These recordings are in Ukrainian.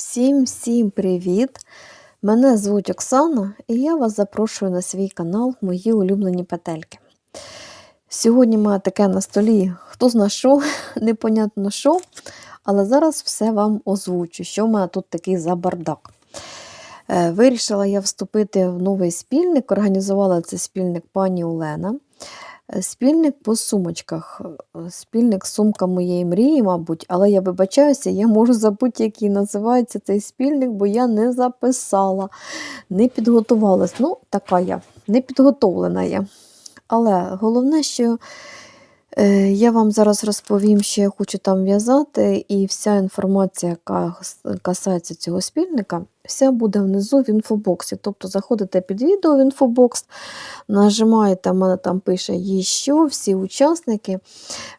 Всім-всім привіт! Мене звуть Оксана, і я вас запрошую на свій канал Мої улюблені петельки. Сьогодні маю таке на столі, хто зна що, непонятно що, але зараз все вам озвучу, що в мене тут такий за бардак. Е, Вирішила я вступити в новий спільник, організувала цей спільник пані Олена. Спільник по сумочках. Спільник сумка моєї мрії, мабуть, але я вибачаюся, я можу забути, який називається цей спільник, бо я не записала, не підготувалась. Ну, така я, не підготовлена я. Але головне, що я вам зараз розповім, що я хочу там в'язати, і вся інформація, яка касається цього спільника, вся буде внизу в інфобоксі. Тобто заходите під відео в інфобокс, нажимаєте, в мене там пише є що, всі учасники.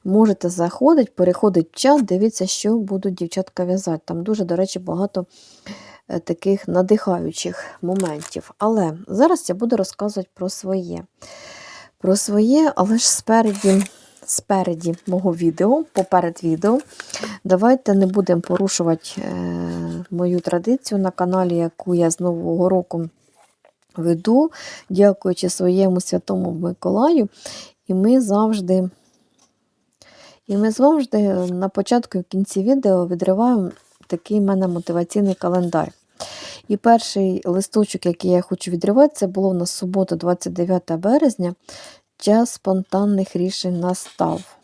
Можете заходити, переходити в чат, дивіться, що будуть дівчатка в'язати. Там дуже, до речі, багато е, таких надихаючих моментів. Але зараз я буду розказувати про своє. Про своє, але ж спереді. Спереді мого відео, поперед відео. Давайте не будемо порушувати е, мою традицію на каналі, яку я з Нового року веду, дякуючи своєму святому Миколаю. І ми завжди і ми завжди на початку і в кінці відео відриваємо такий в мене мотиваційний календар. І перший листочок, який я хочу відривати, це було на суботу, 29 березня. Час спонтанних рішень настав.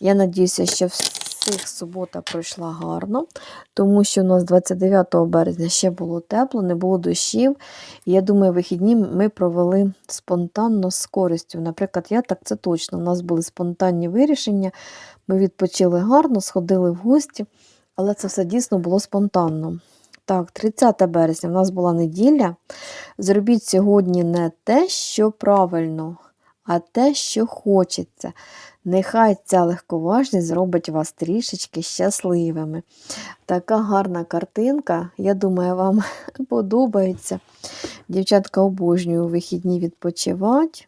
Я надіюся, що всіх субота пройшла гарно, тому що у нас 29 березня ще було тепло, не було дощів. Я думаю, вихідні ми провели спонтанно з користю. Наприклад, я так це точно. У нас були спонтанні вирішення, ми відпочили гарно, сходили в гості, але це все дійсно було спонтанно. Так, 30 березня в нас була неділя. Зробіть сьогодні не те, що правильно, а те, що хочеться. Нехай ця легковажність зробить вас трішечки щасливими. Така гарна картинка, я думаю, вам подобається. Дівчатка обожнюю вихідні відпочивати.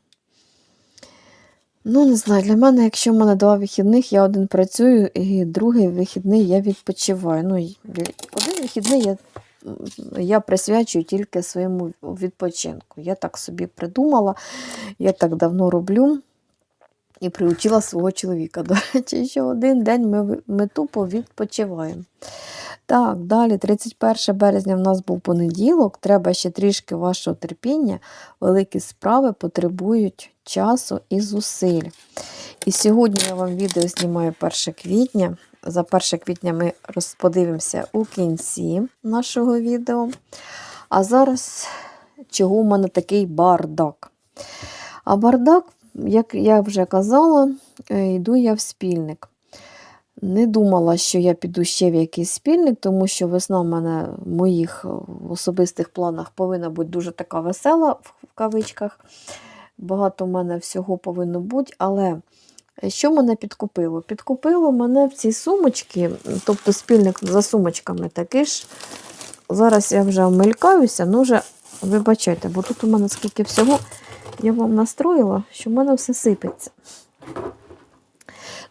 Ну, не знаю, для мене, якщо в мене два вихідних, я один працюю, і другий вихідний я відпочиваю. Ну, один вихідний я, я присвячую тільки своєму відпочинку. Я так собі придумала, я так давно роблю і приучила свого чоловіка. До речі, що один день ми, ми тупо відпочиваємо. Так, далі, 31 березня в нас був понеділок. Треба ще трішки вашого терпіння. Великі справи потребують часу і зусиль. І сьогодні я вам відео знімаю 1 квітня. За 1 квітня ми розподивимося у кінці нашого відео. А зараз, чого в мене такий бардак? А бардак, як я вже казала, е, йду я в спільник. Не думала, що я піду ще в якийсь спільник, тому що весна в мене в моїх особистих планах повинна бути дуже така весела, в кавичках. Багато в мене всього повинно бути. Але що мене підкупило? Підкупило мене в ці сумочки, тобто спільник за сумочками такий ж. Зараз я вже омелькаюся, ну вже вибачайте, бо тут у мене скільки всього я вам настроїла, що в мене все сипеться.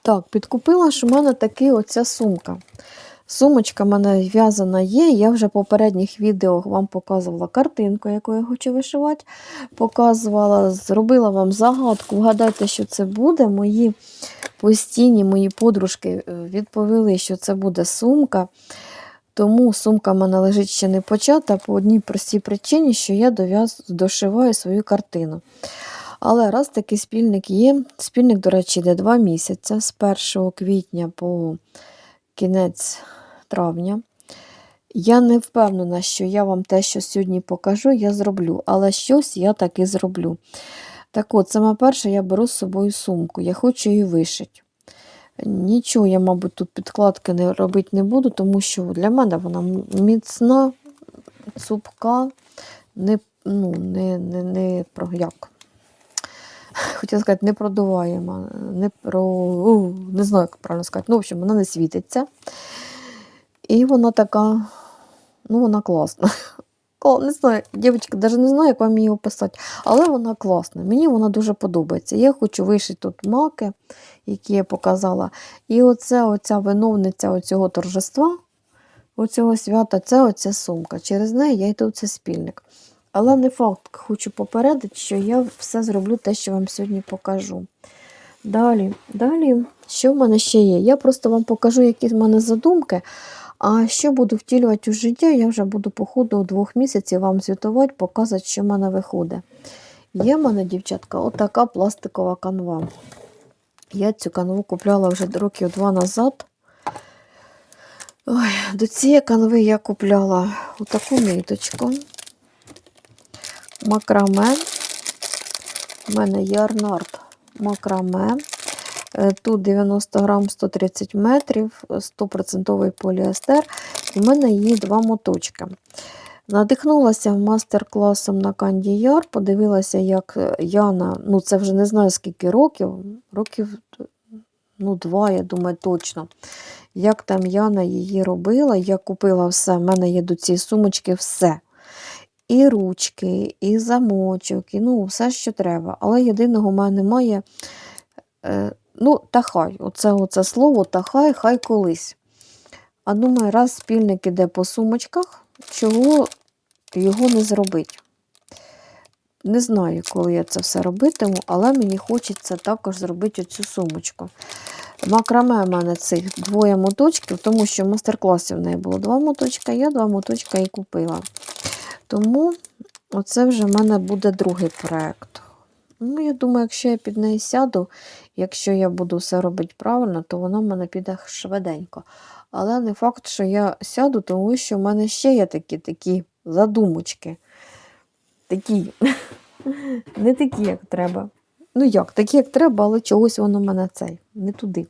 Так, підкупила, що в мене таки оця сумка. Сумочка в мене в'язана є. Я вже в попередніх відео вам показувала картинку, яку я хочу вишивати. Показувала, зробила вам загадку. Вгадайте, що це буде. Мої постійні мої подружки відповіли, що це буде сумка. Тому сумка в мене лежить ще не почата по одній простій причині, що я дошиваю свою картину. Але раз такий спільник є, спільник, до речі, йде 2 місяці з 1 квітня по кінець травня. Я не впевнена, що я вам те, що сьогодні покажу, я зроблю, але щось я таки зроблю. Так от, саме перше, я беру з собою сумку, я хочу її вишити. Нічого, я, мабуть, тут підкладки не робити не буду, тому що для мене вона міцна, цупка, не, ну, не, не, не про як. Хотіла сказати, не продуваємо, не про. Не знаю, як правильно сказати. Ну, в общем, вона не світиться. І вона така, ну, вона класна. Не знаю, дівчатка, навіть не знаю, як вам її описати, але вона класна. Мені вона дуже подобається. Я хочу вишити тут маки, які я показала. І оце, оця виновниця оцього торжества, оцього свята це оця сумка. Через неї я йду це спільник. Але не факт, хочу попередити, що я все зроблю те, що вам сьогодні покажу. Далі, далі, що в мене ще є? Я просто вам покажу, які в мене задумки. А що буду втілювати у життя, я вже буду по ходу двох місяців вам звітувати, показувати, що в мене виходить. Є в мене, дівчатка, отака пластикова канва. Я цю канву купляла вже років два назад. Ой, до цієї канви я купляла отаку ниточку. Макраме. У мене є Арнард макраме. Е, Тут 90 грам 130 метрів, 100% поліестер. У мене є два моточки. Надихнулася мастер-класом на Канді Яр, подивилася, як е, Яна, ну це вже не знаю скільки років, років ну, два, я думаю, точно. Як там Яна її робила, я купила все. У мене є до цієї сумочки все. І ручки, і замочок, і ну, все, що треба. Але єдиного в мене немає. Е, ну, та хай, оце, оце слово, та хай, хай колись. А думаю, раз спільник іде по сумочках, чого його не зробити. Не знаю, коли я це все робитиму, але мені хочеться також зробити оцю сумочку. Макраме в мене цих двоє моточків, тому що в мастер-класі в неї було два моточка, я два моточка і купила. Тому оце вже в мене буде другий проєкт. Ну, я думаю, якщо я під неї сяду, якщо я буду все робити правильно, то воно в мене піде швиденько. Але не факт, що я сяду, тому що в мене ще є такі такі задумочки. Такі, не такі, як треба. Ну як, такі, як треба, але чогось воно в мене цей, не туди.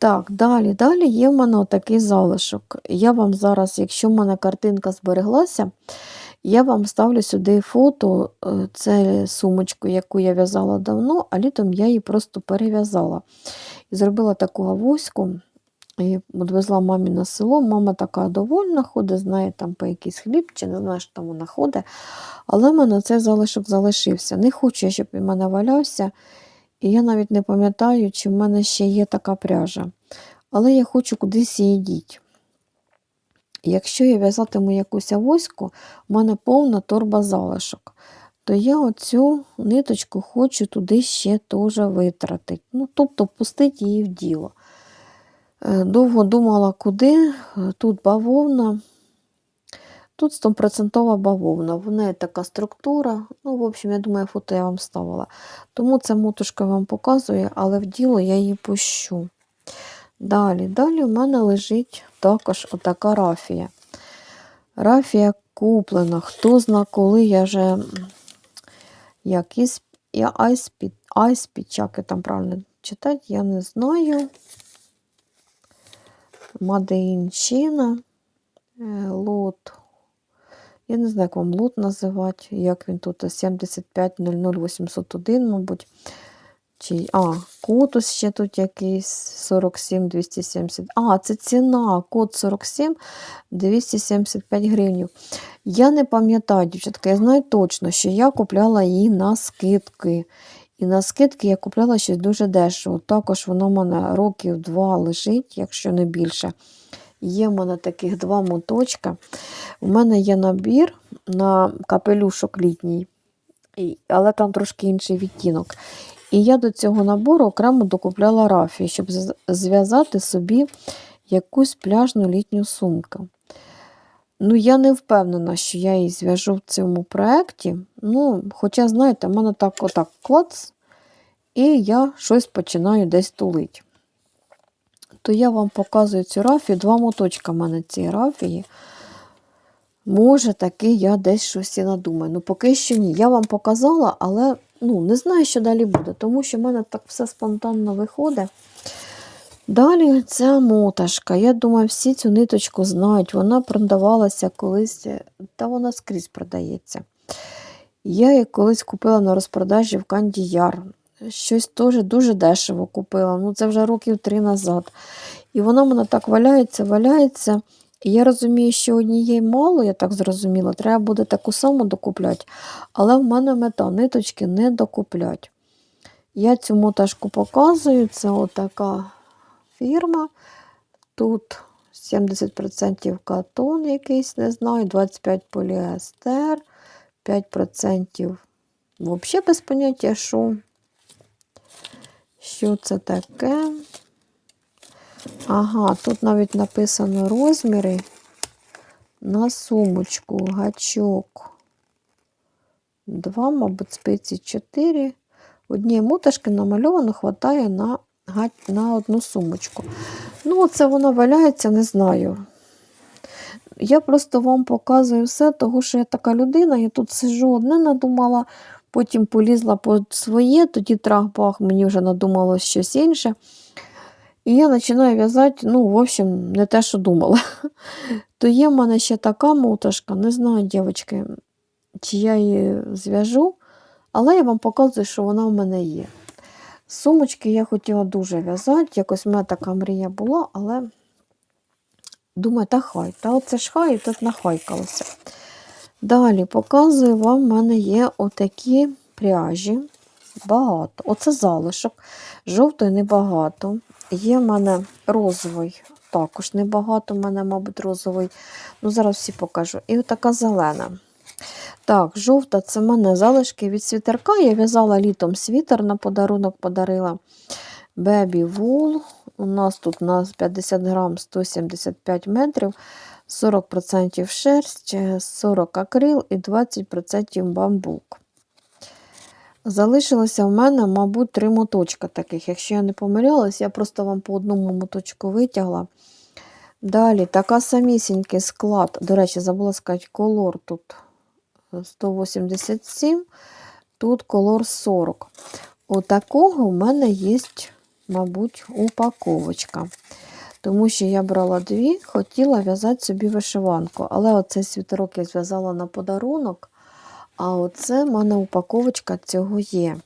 Так, далі, далі є в мене отакий залишок. Я вам зараз, якщо в мене картинка збереглася, я вам ставлю сюди фото, е, це сумочку, яку я в'язала давно, а літом я її просто перев'язала. І зробила таку авоську, і відвезла мамі на село. Мама така довольна, ходить, знає там по якийсь хліб, чи не знаю, що там вона ходить. Але в мене цей залишок залишився. Не хочу, щоб він мене валявся. І я навіть не пам'ятаю, чи в мене ще є така пряжа. Але я хочу кудись її діти. Якщо я в'язатиму якусь авоську, в мене повна торба залишок, то я оцю ниточку хочу туди ще теж витратити. Ну, тобто пустити її в діло. Е, Довго думала, куди. Е, Тут бавовна. Тут 100% бавовна. В неї така структура. Ну, в общем, я думаю, фото я вам ставила. Тому ця мотушка вам показує, але в діло я її пущу. Далі, далі в мене лежить також отака рафія. Рафія куплена. Хто зна, коли я вже як із айспід, айспід, як я там правильно читати, я не знаю. Мадеїнчина, лот. Я не знаю, як вам лот називати, як він тут 7500801, мабуть. Чи, А, код ще тут якийсь 47 270. А, це ціна, код 47 275 гривень. Я не пам'ятаю, дівчатка, я знаю точно, що я купляла її на скидки. І на скидки я купляла щось дуже дешево. Також воно в мене років два лежить, якщо не більше. Є в мене таких два моточка. У мене є набір на капелюшок літній, але там трошки інший відтінок. І я до цього набору окремо докупляла рафію, щоб зв'язати собі якусь пляжну літню сумку. Ну, я не впевнена, що я її зв'яжу в цьому проєкті. Ну, хоча, знаєте, в мене так отак клац, і я щось починаю десь тулити. То я вам показую цю рафію. Два моточка в мене цієї рафії. Може, таки я десь щось і надумаю. Ну, поки що ні. Я вам показала, але ну, не знаю, що далі буде, тому що в мене так все спонтанно виходить. Далі ця моташка. Я думаю, всі цю ниточку знають. Вона продавалася колись, та вона скрізь продається. Я її колись купила на розпродажі в Канді Яр. Щось теж дуже дешево купила. Ну, це вже років три назад. І вона мене так валяється, валяється. І я розумію, що однієї мало, я так зрозуміла, треба буде таку саму докупляти. Але в мене мета ниточки не докуплять. Я цю моташку показую, це отака фірма. Тут 70% катон якийсь, не знаю, 25 поліестер, 5% взагалі без поняття, що. Що це таке? Ага, тут навіть написано розміри на сумочку, гачок. Два, мабуть, спиці 4. Однієї моташки намальовано хватає на, на одну сумочку. Ну, це воно валяється, не знаю. Я просто вам показую все, тому що я така людина, я тут сижу одне надумала, потім полізла по своє, тоді трах-бах, мені вже надумалось щось інше. І я починаю в'язати, ну, в общем, не те, що думала. То є в мене ще така моташка, не знаю, дівчатки, чи я її зв'яжу, але я вам показую, що вона в мене є. Сумочки я хотіла дуже в'язати, якось в мене така мрія була, але думаю, та хай, та оце ж хай, і тут нахайкалося. Далі показую вам, в мене є отакі пряжі. Багато. Оце залишок. Жовтої небагато. Є в мене розовий, також небагато, в мене, мабуть, розовий. Ну, зараз всі покажу. І отака зелена. Так, жовта це в мене залишки від світерка. Я в'язала літом світер на подарунок подарила. Baby Wool. У нас тут на 50 грам 175 метрів, 40% шерсть, 40 акрил і 20% бамбук. Залишилося в мене, мабуть, три моточка таких. Якщо я не помилялась, я просто вам по одному моточку витягла. Далі, така самісінький склад. До речі, забула сказати, колор тут 187, тут колор 40. Отакого в мене є, мабуть, упаковочка. Тому що я брала дві, хотіла в'язати собі вишиванку. Але оцей світерок я зв'язала на подарунок. А оце в мене упаковочка цього є.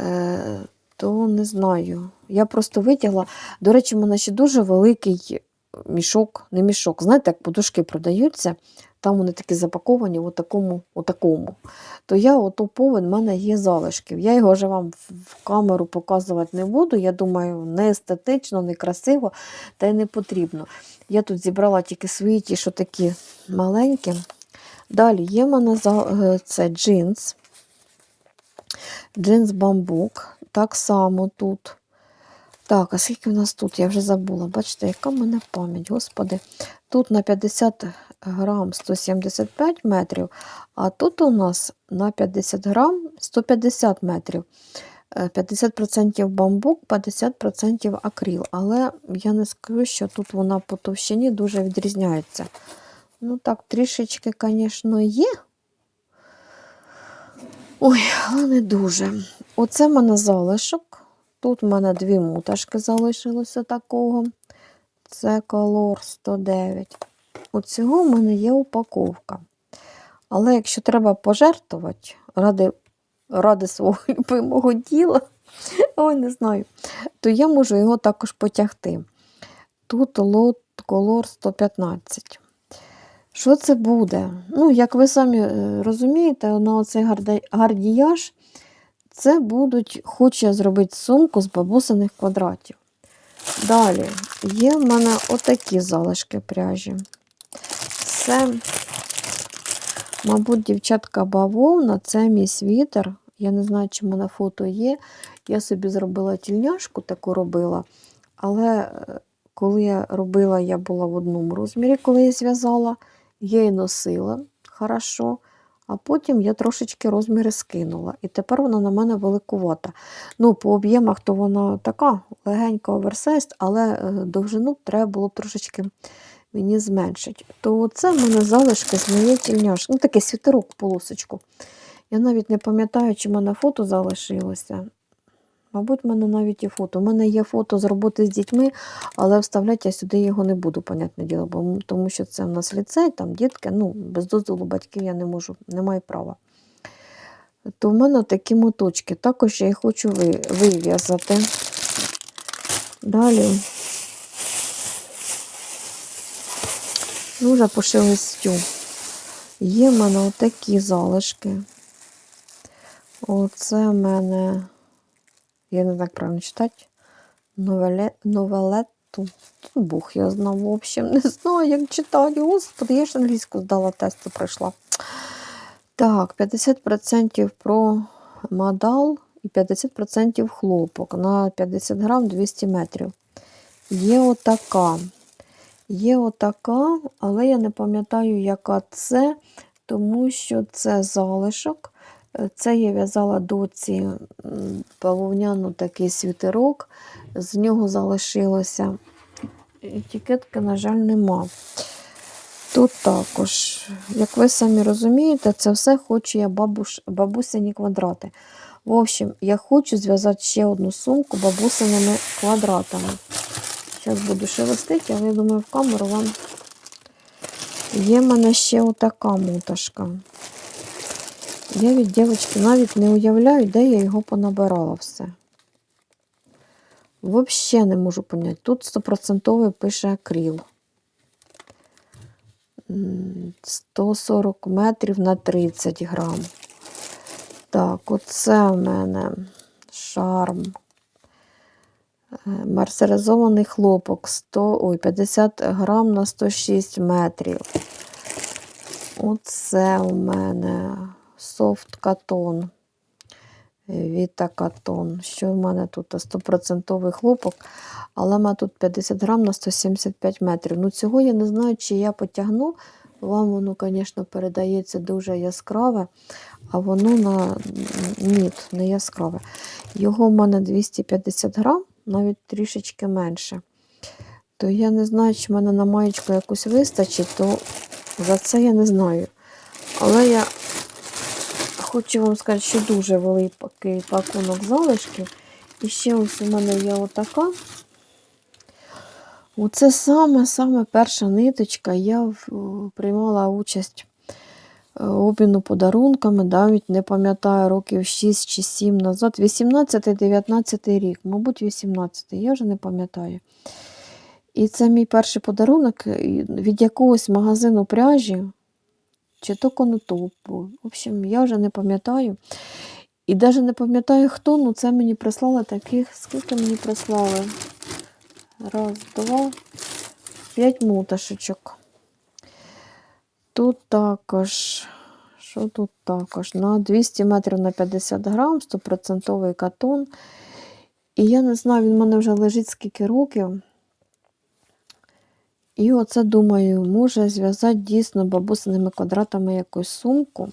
Е, то не знаю. Я просто витягла. До речі, в мене ще дуже великий мішок, не мішок. Знаєте, як подушки продаються, там вони такі запаковані в такому, такому. То я ото повен, в мене є залишків. Я його вже вам в- в камеру показувати не буду. Я думаю, не естетично, не красиво, та й не потрібно. Я тут зібрала тільки свої ті, що такі маленькі. Далі є в мене е, це джинс. Джинс бамбук. Так само тут. Так, а скільки в нас тут? Я вже забула. Бачите, яка в мене пам'ять, господи. Тут на 50 грам 175 метрів, а тут у нас на 50 грам 150 метрів. Е, 50% бамбук, 50% акрил. Але я не скажу, що тут вона по товщині дуже відрізняється. Ну так, трішечки, звісно, є. Ой, але не дуже. Оце в мене залишок. Тут в мене дві муташки залишилося такого. Це колор 109. Оцього в мене є упаковка. Але якщо треба пожертвувати ради, ради свого любимого діла, ой, не знаю, то я можу його також потягти. Тут лот колор 115. Що це буде? Ну, як ви самі е, розумієте, на оцей гардіяж це будуть, хочу я зробити сумку з бабусиних квадратів. Далі є в мене отакі залишки пряжі. Це, мабуть, дівчатка бавовна, це мій світер. Я не знаю, чи в мене фото є. Я собі зробила тільняшку, таку робила. Але е, коли я робила, я була в одному розмірі, коли я зв'язала, я її носила хорошо. А потім я трошечки розміри скинула. І тепер вона на мене великувата. Ну, по об'ємах то вона така легенька оверсайз, але е, довжину треба було трошечки мені зменшити. То це в мене залишки з моєї тільняшки. Ну, такий світерок полосочку. Я навіть не пам'ятаю, чи в мене фото залишилося. Мабуть, в мене навіть і фото. У мене є фото з роботи з дітьми, але вставляти я сюди його не буду, понятне діло, бо, тому що це в нас ліцей, там дітки, ну, без дозволу батьків я не можу, не маю права. То в мене такі моточки. Також я їх хочу вив'язати. Далі. Ну, вже по шелестю. Є в мене отакі залишки. Оце в мене, я не як правильно читати. Новеле, новелет, Тут Бог я знав, в общем, не знаю, як читати. Господи, я ж англійську здала тест і пройшла. Так, 50% про мадал і 50% хлопок на 50 грам 200 метрів. Є отака. Є отака, але я не пам'ятаю, яка це, тому що це залишок. Е, Це я в'язала доці м, бавовняну такий світерок. З нього залишилося. Етикетки, на жаль, нема. Тут також, як ви самі розумієте, це все хочу я бабуш, бабусині квадрати. В общем, я хочу зв'язати ще одну сумку бабусиними квадратами. Зараз буду шелестити, але я думаю, в камеру вам є в мене ще отака муташка. Я від дівчинки навіть не уявляю, де я його понабирала все. Взагалі не можу поняти. Тут стопроцентовий пише акрил. М, 140 метрів на 30 грам. Так, оце в мене шарм. Мерсеризований хлопок 100, ой, 50 грам на 106 метрів. Оце у мене софт катон. Віта катон. Що в мене тут? 100% хлопок, але в мене тут 50 грам на 175 метрів. Ну, цього я не знаю, чи я потягну. Вам воно, звісно, передається дуже яскраве, а воно на ні, не яскраве. Його в мене 250 грам, навіть трішечки менше. То я не знаю, чи в мене на маєчку якусь вистачить, то за це я не знаю. Але я хочу вам сказати, що дуже великий пакунок залишків. І ще ось у мене є отака. Оце саме-саме перша ниточка. Я приймала участь обміну подарунками, навіть не пам'ятаю, років 6 чи 7 назад. 18-19 рік, мабуть, 18 я вже не пам'ятаю. І це мій перший подарунок від якогось магазину пряжі, чи то конотоп був. В общем, я вже не пам'ятаю. І навіть не пам'ятаю хто, ну це мені прислали таких, скільки мені прислали? Раз, два, п'ять муташечок. Тут також, що тут також? На 200 метрів на 50 грам, 100% катон. І я не знаю, він в мене вже лежить скільки років. І оце думаю, може зв'язати дійсно бабусиними квадратами якусь сумку.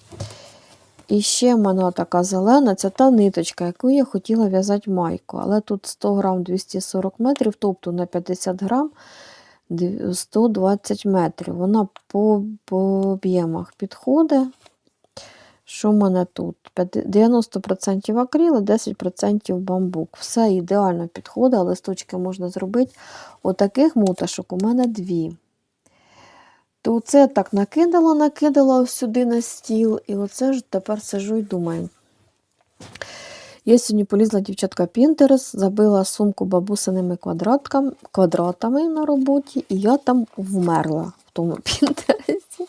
І ще в мене така зелена, це та ниточка, яку я хотіла в'язати майку. Але тут 100 грам 240 метрів, тобто на 50 грам 120 метрів. Вона по, по об'ємах підходить. Що в мене тут? 90% акрил, і 10% бамбук. Все ідеально підходить, листочки можна зробити. Отаких муташок у мене дві. То це так накидала, накидала сюди на стіл, і оце ж тепер сижу і думаю. Я сьогодні полізла дівчатка Pinterest, забила сумку бабусиними квадратами на роботі, і я там вмерла в тому Пінтересті.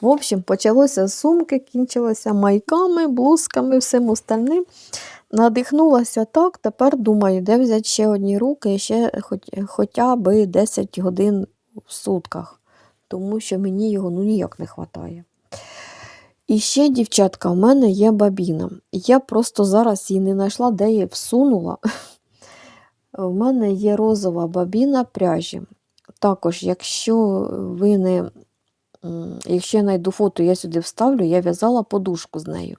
В общем, почалося сумки, кінчилося майками, блузками, всім остальним. Надихнулася так, тепер думаю, де взяти ще одні руки ще хоч, хоча б 10 годин в сутках, тому що мені його ну, ніяк не вистачає. І ще, дівчатка, в мене є бабіна. Я просто зараз її не знайшла, де її всунула. В мене є розова бабіна пряжі. Також, якщо ви не, якщо я знайду фото, я сюди вставлю, я в'язала подушку з нею.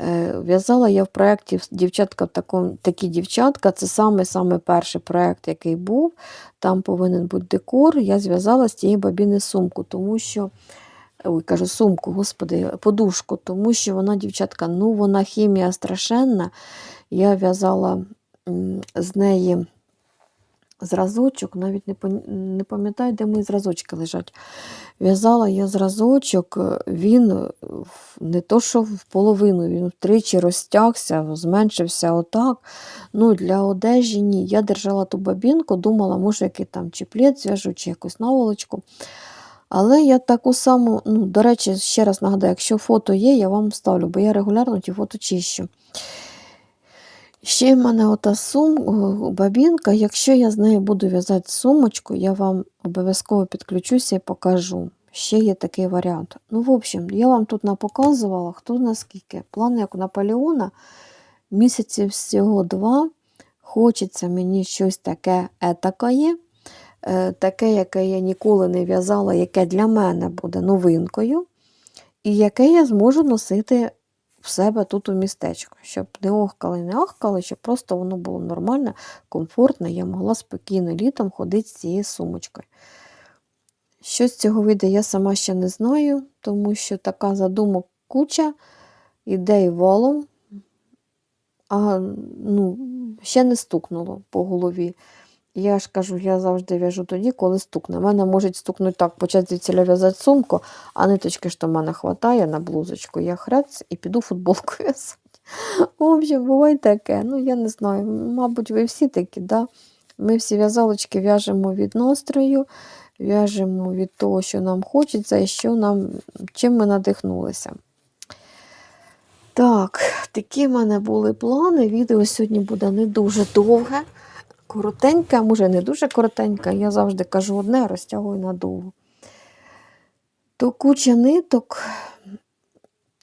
Е, В'язала я в проєкті дівчатка в такому, такі дівчатка. Це саме-саме перший проєкт, який був. Там повинен бути декор. Я зв'язала з тієї бабіни сумку, тому що. Ой, кажу, сумку, господи, подушку, тому що вона, дівчатка, ну вона хімія страшенна. Я в'язала з неї зразочок, навіть не, пам'ятаю, де мої зразочки лежать. В'язала я зразочок, він не то, що в половину, він втричі розтягся, зменшився отак. Ну, для одежі ні. Я держала ту бабінку, думала, може, який там чи плед зв'яжу, чи якусь наволочку. Але я таку саму, ну, до речі, ще раз нагадаю, якщо фото є, я вам ставлю, бо я регулярно ті фото чищу. Ще в мене ота сум, бабінка. Якщо я з нею буду в'язати сумочку, я вам обов'язково підключуся і покажу. Ще є такий варіант. Ну, в общем, я вам тут напоказувала, хто наскільки. План як у Наполеона, місяців всього два. Хочеться мені щось таке етакає, е, таке, яке я ніколи не в'язала, яке для мене буде новинкою, і яке я зможу носити в себе тут у містечку, щоб не охкали, не ахкали, щоб просто воно було нормально, комфортно, я могла спокійно літом ходити з цією сумочкою. Що з цього вийде, я сама ще не знаю, тому що така задумок куча, ідей валом, а ну, ще не стукнуло по голові. Я ж кажу, я завжди в'яжу тоді, коли стукне. У мене може стукнути так, почати звідсіля в'язати сумку, а ниточки, що в мене вистачає на блузочку, я хрець і піду футболку в'язати. В общем, буває таке. Ну, я не знаю, мабуть, ви всі такі, да? Ми всі в'язалочки в'яжемо від настрою, в'яжемо від того, що нам хочеться, і що нам, чим ми надихнулися. Так, такі в мене були плани. Відео сьогодні буде не дуже довге, коротеньке, може не дуже коротеньке. Я завжди кажу одне, розтягую надовго. То куча ниток.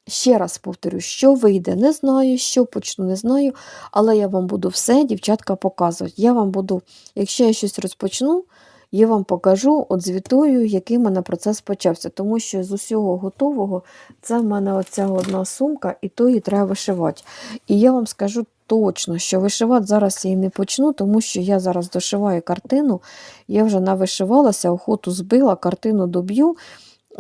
Ще раз повторю, що вийде, не знаю, що почну, не знаю, але я вам буду все, дівчатка, показувати. Я вам буду, якщо я щось розпочну, я вам покажу, отзвітую, який в мене процес почався. Тому що з усього готового це в мене оця одна сумка, і то її треба вишивати. І я вам скажу точно, що вишивати зараз я її не почну, тому що я зараз дошиваю картину, я вже навишивалася, охоту збила, картину доб'ю.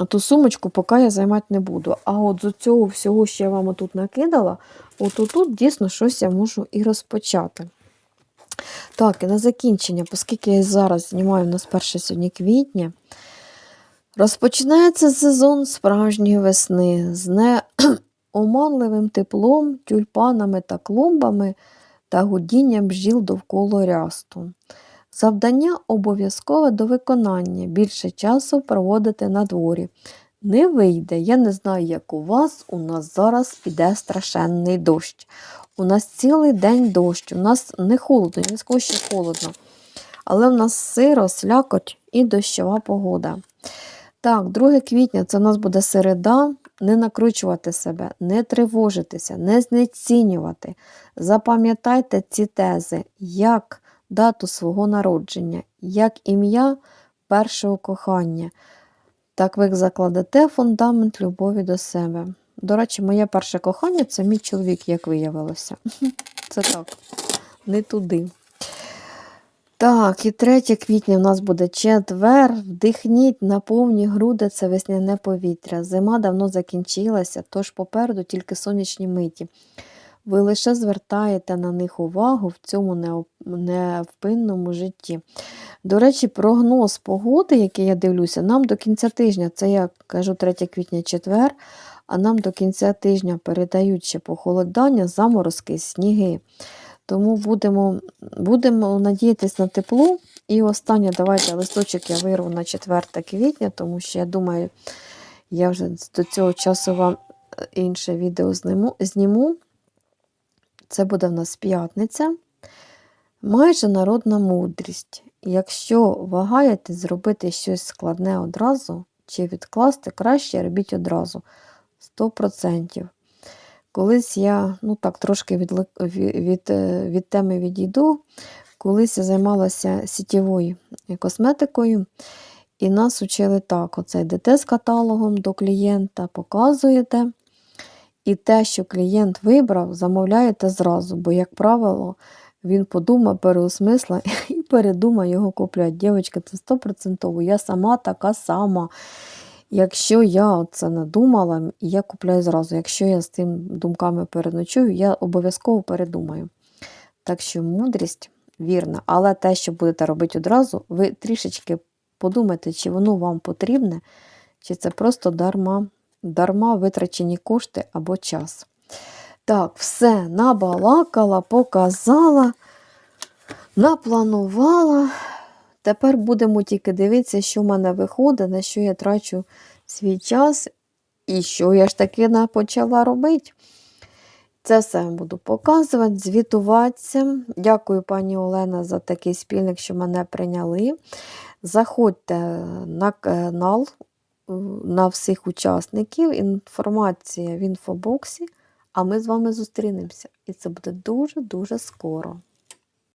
Ту сумочку поки я займати не буду. А от з цього всього, що я вам тут накидала, от тут дійсно щось я можу і розпочати. Так, і на закінчення, оскільки я зараз знімаю у нас 1 сьогодні квітня, розпочинається сезон справжньої весни з неоманливим теплом, тюльпанами та клумбами та гудінням бджіл довкола рясту. Завдання обов'язкове до виконання, більше часу проводити на дворі. Не вийде, я не знаю, як у вас, у нас зараз іде страшенний дощ. У нас цілий день дощ, у нас не холодно, не скажу, холодно. Але в нас сиро, слякоть і дощова погода. Так, 2 квітня це у нас буде середа. Не накручувати себе, не тривожитися, не знецінювати. Запам'ятайте ці тези, як дату свого народження, як ім'я першого кохання. Так ви закладете фундамент любові до себе. До речі, моє перше кохання це мій чоловік, як виявилося. Це так, не туди. Так, і 3 квітня в нас буде четвер. Вдихніть на повні груди це весняне повітря. Зима давно закінчилася, тож попереду тільки сонячні миті. Ви лише звертаєте на них увагу в цьому невпинному житті. До речі, прогноз погоди, який я дивлюся, нам до кінця тижня, це я кажу 3 квітня четвер, а нам до кінця тижня передають ще похолодання, заморозки, сніги. Тому будемо будемо надіятися на тепло. І останнє, давайте листочок я вирву на 4 квітня, тому що я думаю, я вже до цього часу вам е, інше відео зніму. Це буде в нас п'ятниця. Майже народна мудрість. Якщо вагаєте зробити щось складне одразу, чи відкласти, краще робіть одразу. 100%. Колись я, ну так, трошки від, від, е, від теми відійду, колись я займалася сітєвою косметикою, і нас учили так: оце йдете з каталогом до клієнта, показуєте. І те, що клієнт вибрав, замовляєте зразу, бо, як правило, він подумає, переосмисла і передумає його купляти. Дівчатка, це 100%. Я сама така сама. Якщо я це надумала, я купляю зразу. Якщо я з тим думками переночую, я обов'язково передумаю. Так що мудрість вірна, але те, що будете робити одразу, ви трішечки подумайте, чи воно вам потрібне, чи це просто дарма, дарма витрачені кошти або час. Так, все, набалакала, показала, напланувала. Тепер будемо тільки дивитися, що в мене виходить, на що я трачу свій час і що я ж таки почала робити. Це все буду показувати, звітуватися. Дякую, пані Олена, за такий спільник, що мене прийняли. Заходьте на канал на всіх учасників. Інформація в інфобоксі. А ми з вами зустрінемося. І це буде дуже-дуже скоро.